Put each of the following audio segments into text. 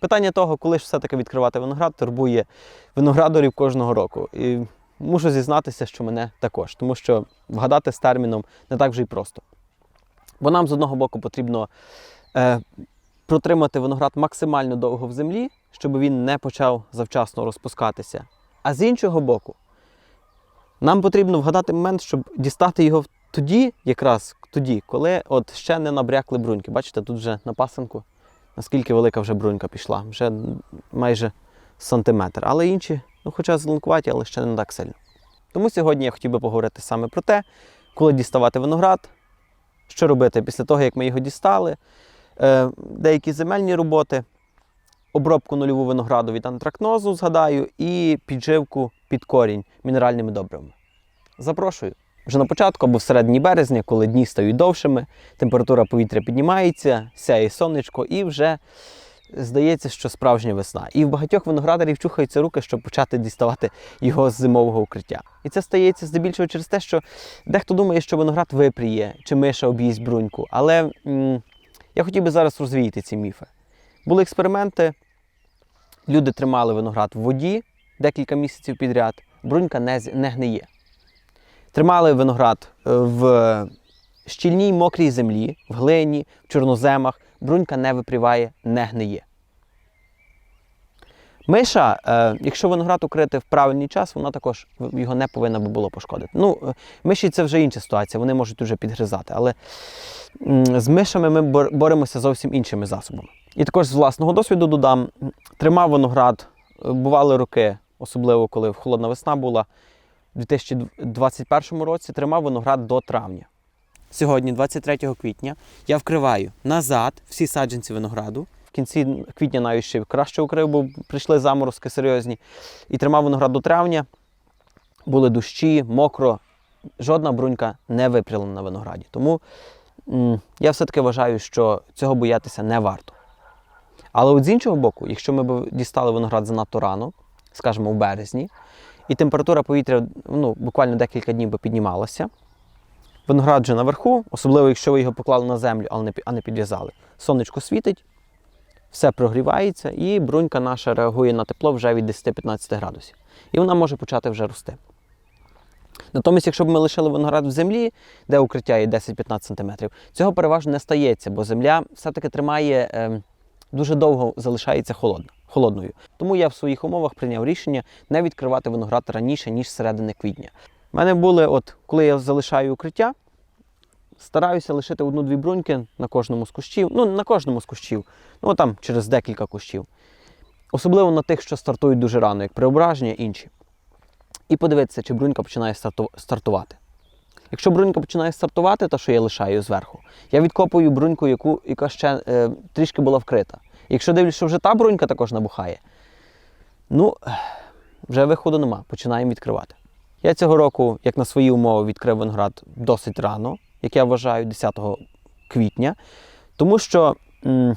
Питання того, коли ж все-таки відкривати виноград, турбує виноградарів кожного року. І мушу зізнатися, що мене також, тому що вгадати з терміном не так вже й просто. Бо нам з одного боку потрібно е, протримати виноград максимально довго в землі, щоб він не почав завчасно розпускатися. А з іншого боку, нам потрібно вгадати момент, щоб дістати його тоді, якраз тоді, коли от ще не набрякли бруньки. Бачите, тут вже на пасинку, наскільки велика вже брунька пішла, вже майже сантиметр. Але інші, ну хоча зеленкуваті, але ще не так сильно. Тому сьогодні я хотів би поговорити саме про те, коли діставати виноград, що робити після того, як ми його дістали, е, деякі земельні роботи, обробку нульову винограду від антракнозу, згадаю, і підживку під корінь мінеральними добривами. Запрошую. Вже на початку або всередині березня, коли дні стають довшими, температура повітря піднімається, сяє сонечко, і вже здається, що справжня весна. І в багатьох виноградарів чухаються руки, щоб почати діставати його з зимового укриття. І це стається здебільшого через те, що дехто думає, що виноград випріє чи миша об'їсть бруньку. Але м, я хотів би зараз розвіяти ці міфи. Були експерименти, люди тримали виноград в воді декілька місяців підряд, брунька не, не гниє. Тримали виноград е, в щільній мокрій землі, в глині, в чорноземах, брунька не випріває, не гниє. Миша, е, якщо виноград укрити в правильний час, вона також його не повинна би було пошкодити. Ну, е, миші це вже інша ситуація, вони можуть уже підгризати. Але з мишами ми боремося зовсім іншими засобами. І також з власного досвіду додам, тримав виноград, бували роки, особливо коли холодна весна була, у 2021 році тримав виноград до травня. Сьогодні, 23 квітня, я вкриваю назад всі саджанці винограду. В кінці квітня навіть ще краще укрив, бо прийшли заморозки серйозні. І тримав виноград до травня. Були дощі, мокро. Жодна брунька не випріла на винограді. Тому я все-таки вважаю, що цього боятися не варто. Але от з іншого боку, якщо ми б дістали виноград занадто рано, скажімо, в березні, і температура повітря ну, буквально декілька днів би піднімалася, виноград вже наверху, особливо якщо ви його поклали на землю, а не підв'язали. Сонечко світить, все прогрівається, і брунька наша реагує на тепло вже від 10-15 градусів. І вона може почати вже рости. Натомість, якщо б ми лишили виноград в землі, де укриття є 10-15 см, цього переважно не стається, бо земля все-таки тримає е, дуже довго залишається холодна, холодною. Тому я в своїх умовах прийняв рішення не відкривати виноград раніше, ніж середини квітня. У мене були, от коли я залишаю укриття, стараюся лишити одну-дві бруньки на кожному з кущів. Ну, на кожному з кущів, ну там через декілька кущів. Особливо на тих, що стартують дуже рано, як преображення, інші. І подивитися, чи брунька починає старту- стартувати. Якщо брунька починає стартувати, то що я лишаю зверху, я відкопую бруньку, яку, яка ще е, трішки була вкрита. Якщо дивлюсь, що вже та брунька також набухає, ну, вже виходу нема, починаємо відкривати. Я цього року, як на свої умови, відкрив виноград досить рано, як я вважаю, 10 квітня, тому що м,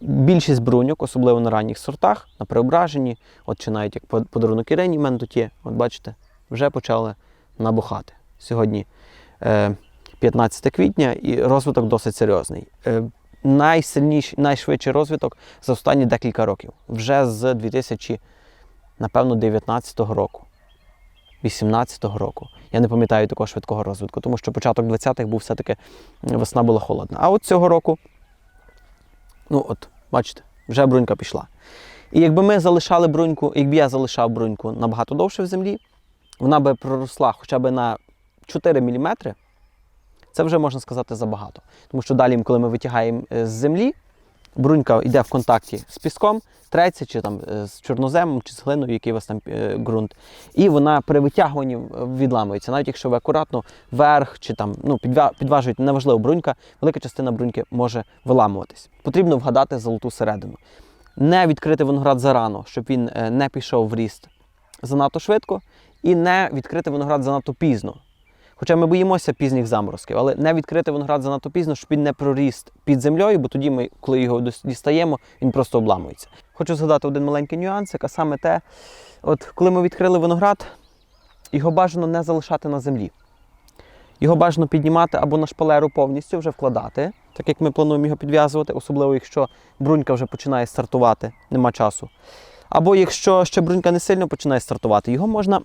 більшість бруньок, особливо на ранніх сортах, на преображенні, от чи навіть як подарунок Ірині тут є, от бачите, вже почали набухати. Сьогодні е, 15 квітня і розвиток досить серйозний. Е, найсильніший, найшвидший розвиток за останні декілька років. Вже з 2000, напевно, 19 року. 18-го року. Я не пам'ятаю такого швидкого розвитку, тому що початок 20-х був все-таки весна була холодна. А от цього року, ну от, бачите, вже брунька пішла. І якби ми залишали бруньку, якби я залишав бруньку набагато довше в землі, вона би проросла хоча б на 4 мм, це вже можна сказати забагато. Тому що далі, коли ми витягаємо е, з землі, брунька йде в контакті з піском, треться чи там е, з чорноземом, чи з глиною, який у вас там е, ґрунт. І вона при витягуванні відламується. Навіть якщо ви акуратно вверх чи там ну, підважуєте, неважливо брунька, велика частина бруньки може виламуватись. Потрібно вгадати золоту середину. Не відкрити виноград зарано, щоб він не пішов в ріст занадто швидко, і не відкрити виноград занадто пізно. Хоча ми боїмося пізніх заморозків, але не відкрити виноград занадто пізно, щоб він не проріс під землею, бо тоді ми, коли його дістаємо, він просто обламується. Хочу згадати один маленький нюансик, а саме те, от коли ми відкрили виноград, його бажано не залишати на землі. Його бажано піднімати або на шпалеру повністю вже вкладати, так як ми плануємо його підв'язувати, особливо якщо брунька вже починає стартувати, нема часу. Або якщо ще брунька не сильно починає стартувати, його можна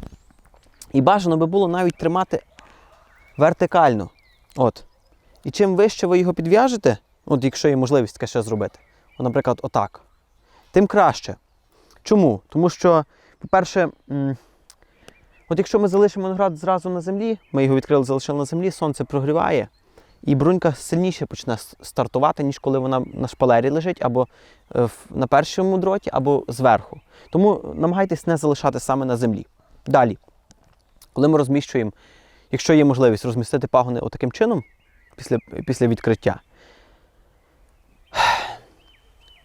і бажано би було навіть тримати вертикально. От. І чим вище ви його підв'яжете, от якщо є можливість таке ще зробити, от, наприклад, отак, тим краще. Чому? Тому що, по-перше, от якщо ми залишимо виноград зразу на землі, ми його відкрили, залишили на землі, сонце прогріває, і брунька сильніше почне стартувати, ніж коли вона на шпалері лежить, або е, на першому дроті, або зверху. Тому намагайтесь не залишати саме на землі. Далі, коли ми розміщуємо, якщо є можливість розмістити пагони отаким чином після, після відкриття,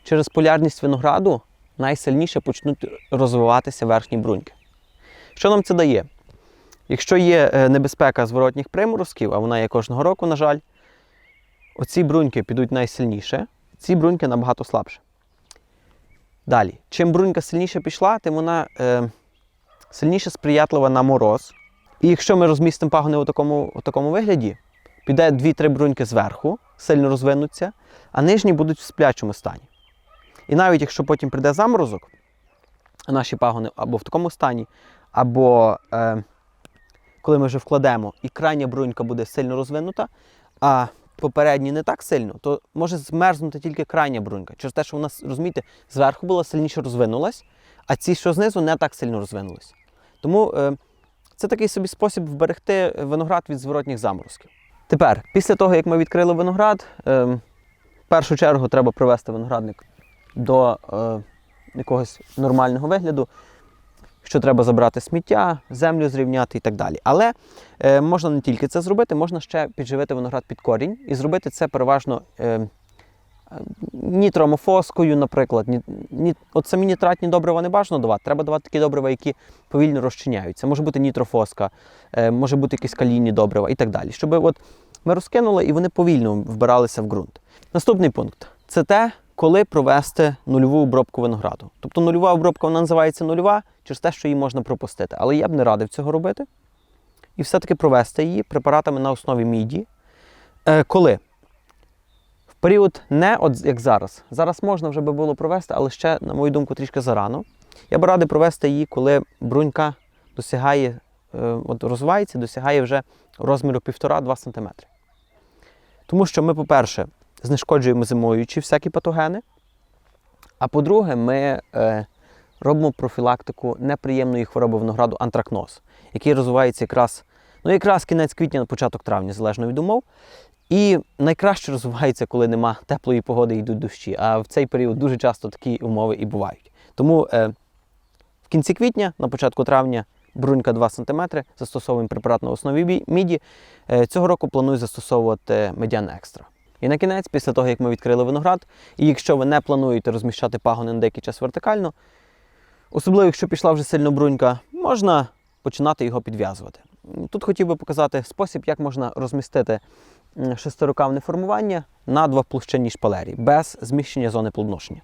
через полярність винограду найсильніше почнуть розвиватися верхні бруньки. Що нам це дає? Якщо є е, небезпека зворотніх приморозків, а вона є кожного року, на жаль, оці бруньки підуть найсильніше, ці бруньки набагато слабше. Далі, чим брунька сильніше пішла, тим вона е, сильніше сприятлива на мороз. І якщо ми розмістимо пагони у такому, у такому вигляді, піде 2-3 бруньки зверху, сильно розвинуться, а нижні будуть в сплячому стані. І навіть якщо потім прийде заморозок, наші пагони або в такому стані, або е, коли ми вже вкладемо, і крайня брунька буде сильно розвинута, а попередні не так сильно, то може змерзнути тільки крайня брунька. Через те, що вона, розумієте, зверху була сильніше розвинулась, а ці, що знизу, не так сильно розвинулись. Тому е, це такий собі спосіб вберегти виноград від зворотніх заморозків. Тепер, після того, як ми відкрили виноград, е, в першу чергу треба привести виноградник до е, якогось нормального вигляду, що треба забрати сміття, землю зрівняти і так далі. Але е, можна не тільки це зробити, можна ще підживити виноград під корінь і зробити це переважно е, е, нітромофоскою, наприклад. Ні, ні, от самі нітратні добрива не бажано давати, треба давати такі добрива, які повільно розчиняються. Може бути нітрофоска, е, може бути якісь калійні добрива і так далі. Щоб от ми розкинули і вони повільно вбиралися в ґрунт. Наступний пункт це те, коли провести нульову обробку винограду. Тобто нульова обробка вона називається нульова через те, що її можна пропустити. Але я б не радив цього робити. І все-таки провести її препаратами на основі міді. Е, коли? Період не от як зараз. Зараз можна вже би було провести, але ще, на мою думку, трішки зарано. Я б радив провести її, коли брунька досягає, е, от розвивається, досягає вже розміру 1,5-2 см. Тому що ми, по-перше, знешкоджуємо зимуючі всякі патогени. А по-друге, ми е, робимо профілактику неприємної хвороби винограду антракноз, який розвивається якраз, ну, якраз кінець квітня на початок травня, залежно від умов. І найкраще розвивається, коли нема теплої погоди йдуть дощі. А в цей період дуже часто такі умови і бувають. Тому е, в кінці квітня, на початку травня, брунька 2 см, застосовуємо препарат на основі міді. Е, цього року планую застосовувати медіан екстра. І на кінець, після того, як ми відкрили виноград, і якщо ви не плануєте розміщати пагони на деякий час вертикально, особливо якщо пішла вже сильно брунька, можна починати його підв'язувати. Тут хотів би показати спосіб, як можна розмістити шестирукавне формування на двоплощинній шпалері без зміщення зони плодоношення.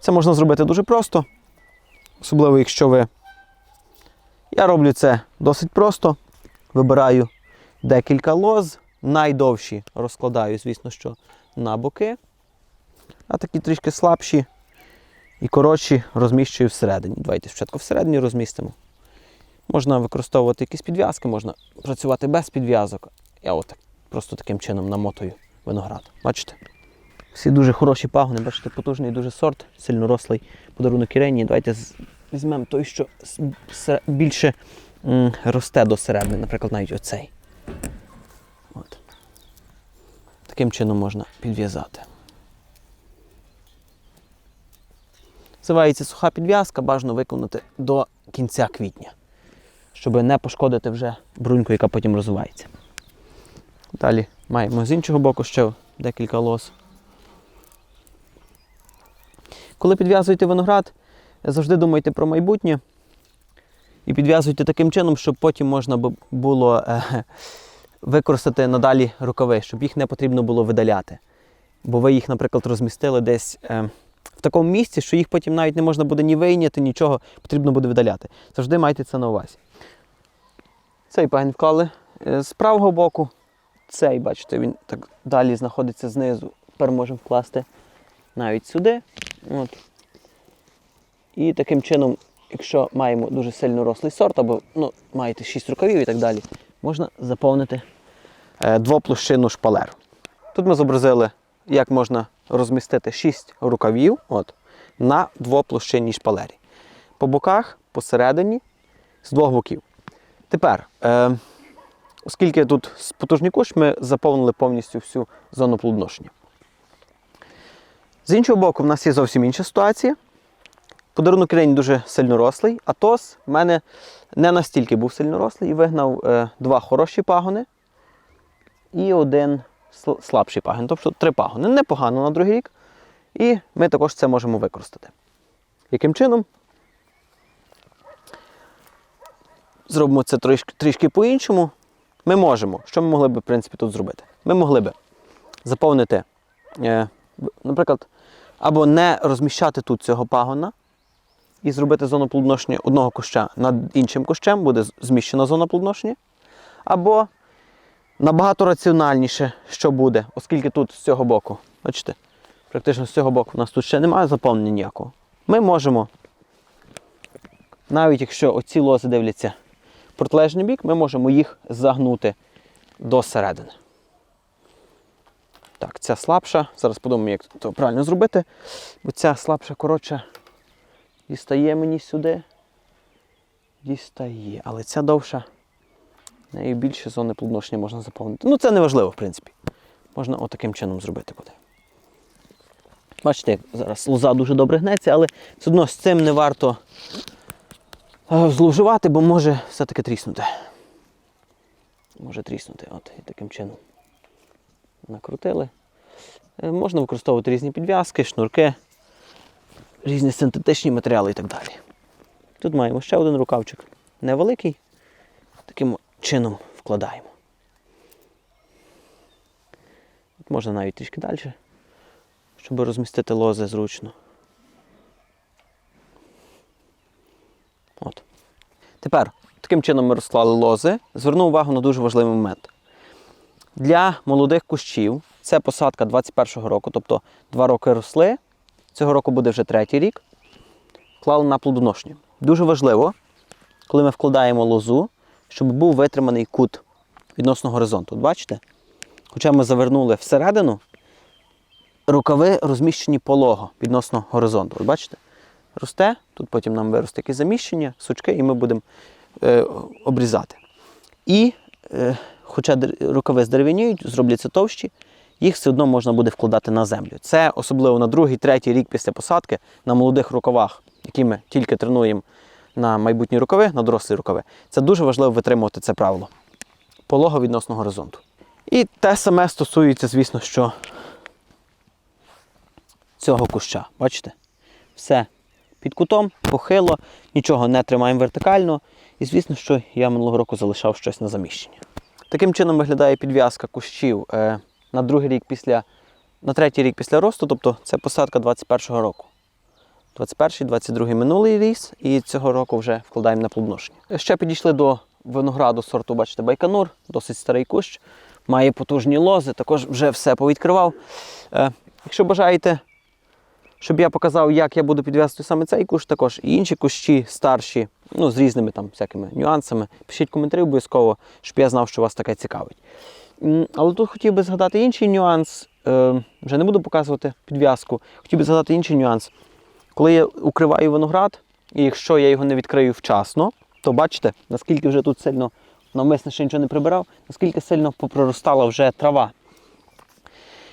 Це можна зробити дуже просто, особливо якщо ви. Я роблю це досить просто. Вибираю декілька лоз, найдовші розкладаю, звісно, що на боки, а такі трішки слабші і коротші розміщую всередині. Давайте спочатку всередині розмістимо. Можна використовувати якісь підв'язки, можна працювати без підв'язок. Я отак просто таким чином намотую виноград. Бачите? Всі дуже хороші пагони, бачите, потужний дуже сорт, сильно рослий подарунок Ірені. Давайте візьмемо той, що більше росте до середини, наприклад, навіть оцей. От. Таким чином можна підв'язати. Називається суха підв'язка, бажано виконати до кінця квітня, щоб не пошкодити вже бруньку, яка потім розвивається. Далі маємо з іншого боку ще декілька лос. Коли підв'язуєте виноград, завжди думайте про майбутнє і підв'язуйте таким чином, щоб потім можна було е, використати надалі рукави, щоб їх не потрібно було видаляти. Бо ви їх, наприклад, розмістили десь е, в такому місці, що їх потім навіть не можна буде ні вийняти, нічого потрібно буде видаляти. Завжди майте це на увазі. Цей пагін вклали Е, З правого боку цей, бачите, він так далі знаходиться знизу. Тепер можемо вкласти навіть сюди. От. І таким чином, якщо маємо дуже сильно рослий сорт, або ну, маєте 6 рукавів і так далі, можна заповнити е, двоплощинну шпалеру. Тут ми зобразили, як можна розмістити 6 рукавів от, на двоплощинній шпалері. По боках, посередині, з двох боків. Тепер, е, оскільки тут потужний кущ, ми заповнили повністю всю зону плодоношення. З іншого боку, в нас є зовсім інша ситуація. Подарунок ірені дуже сильно рослий, а тос в мене не настільки був сильно рослий і вигнав е, два хороші пагони і один слабший пагін. Тобто три пагони. Непогано на другий рік. І ми також це можемо використати. Яким чином? Зробимо це трішки, трішки по-іншому. Ми можемо. Що ми могли б, в принципі, тут зробити? Ми могли б заповнити, е, наприклад, або не розміщати тут цього пагона і зробити зону плодоношення одного куща над іншим кущем, буде зміщена зона плодоношення. Або набагато раціональніше, що буде, оскільки тут з цього боку, бачите, практично з цього боку у нас тут ще немає заповнення ніякого. Ми можемо, навіть якщо оці лози дивляться протилежний бік, ми можемо їх загнути до середини. Так, ця слабша. Зараз подумаємо, як це правильно зробити. Бо ця слабша, коротше, дістає мені сюди. Дістає. Але ця довша. В неї більше зони плодоношення можна заповнити. Ну, це не важливо, в принципі. Можна отаким чином зробити буде. Бачите, як зараз лоза дуже добре гнеться, але все одно з цим не варто е, зловживати, бо може все-таки тріснути. Може тріснути. От, і таким чином накрутили. Е, Можна використовувати різні підв'язки, шнурки, різні синтетичні матеріали і так далі. Тут маємо ще один рукавчик невеликий. Таким чином вкладаємо. От Можна навіть трішки далі, щоб розмістити лози зручно. От. Тепер, таким чином ми розклали лози. Зверну увагу на дуже важливий момент. Для молодих кущів це посадка 21-го року, тобто 2 роки росли. Цього року буде вже третій рік. Клали на плодоношення. Дуже важливо, коли ми вкладаємо лозу, щоб був витриманий кут відносно горизонту. От бачите? Хоча ми завернули всередину, рукави розміщені полого відносно горизонту. От бачите? Росте, тут потім нам виросте якесь заміщення, сучки, і ми будемо е, обрізати. І, е, хоча рукави здерев'яніють, зробляться товщі, їх все одно можна буде вкладати на землю. Це особливо на другий, третій рік після посадки на молодих рукавах, які ми тільки тренуємо на майбутні рукави, на дорослі рукави. Це дуже важливо витримувати це правило. Полого відносно горизонту. І те саме стосується, звісно, що цього куща. Бачите? Все під кутом, похило, нічого не тримаємо вертикально. І звісно, що я минулого року залишав щось на заміщення. Таким чином виглядає підв'язка кущів е, на другий рік після, на третій рік після росту, тобто це посадка 21-го року. 21-й, 22-й минулий ріс, і цього року вже вкладаємо на плодоношення. Ще підійшли до винограду сорту, бачите, Байконур, досить старий кущ, має потужні лози, також вже все повідкривав. Е, якщо бажаєте, щоб я показав, як я буду підв'язувати саме цей кущ, також і інші кущі старші, ну, з різними там всякими нюансами, пишіть коментарі обов'язково, щоб я знав, що вас таке цікавить. Але тут хотів би згадати інший нюанс. Е, вже не буду показувати підв'язку. Хотів би згадати інший нюанс. Коли я укриваю виноград, і якщо я його не відкрию вчасно, то бачите, наскільки вже тут сильно навмисно ще нічого не прибирав, наскільки сильно попроростала вже трава.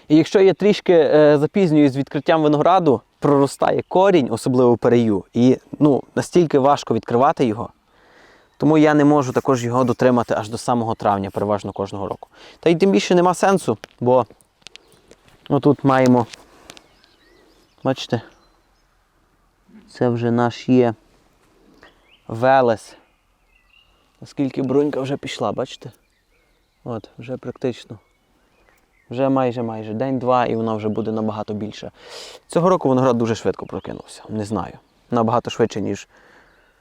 І якщо я трішки е, запізнююсь з відкриттям винограду, проростає корінь, особливо перею, і ну, настільки важко відкривати його. Тому я не можу також його дотримати аж до самого травня, переважно кожного року. Та й тим більше нема сенсу, бо тут маємо, бачите, це вже наш є велес. Наскільки брунька вже пішла, бачите? От, вже практично. Вже майже майже день-два і вона вже буде набагато більша. Цього року виноград дуже швидко прокинувся. Не знаю. Набагато швидше, ніж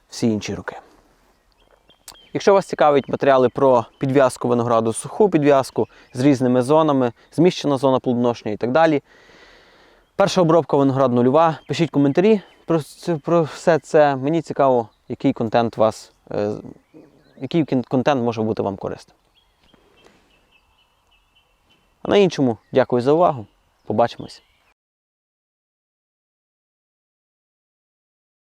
всі інші роки. Якщо вас цікавить матеріали про підв'язку винограду, суху підв'язку з різними зонами, зміщена зона плодоношення і так далі. Перша обробка виноград нульова. Пишіть коментарі про, про все це. Мені цікаво, який контент вас, е, який контент може бути вам корисним. А на іншому, дякую за увагу. Побачимось.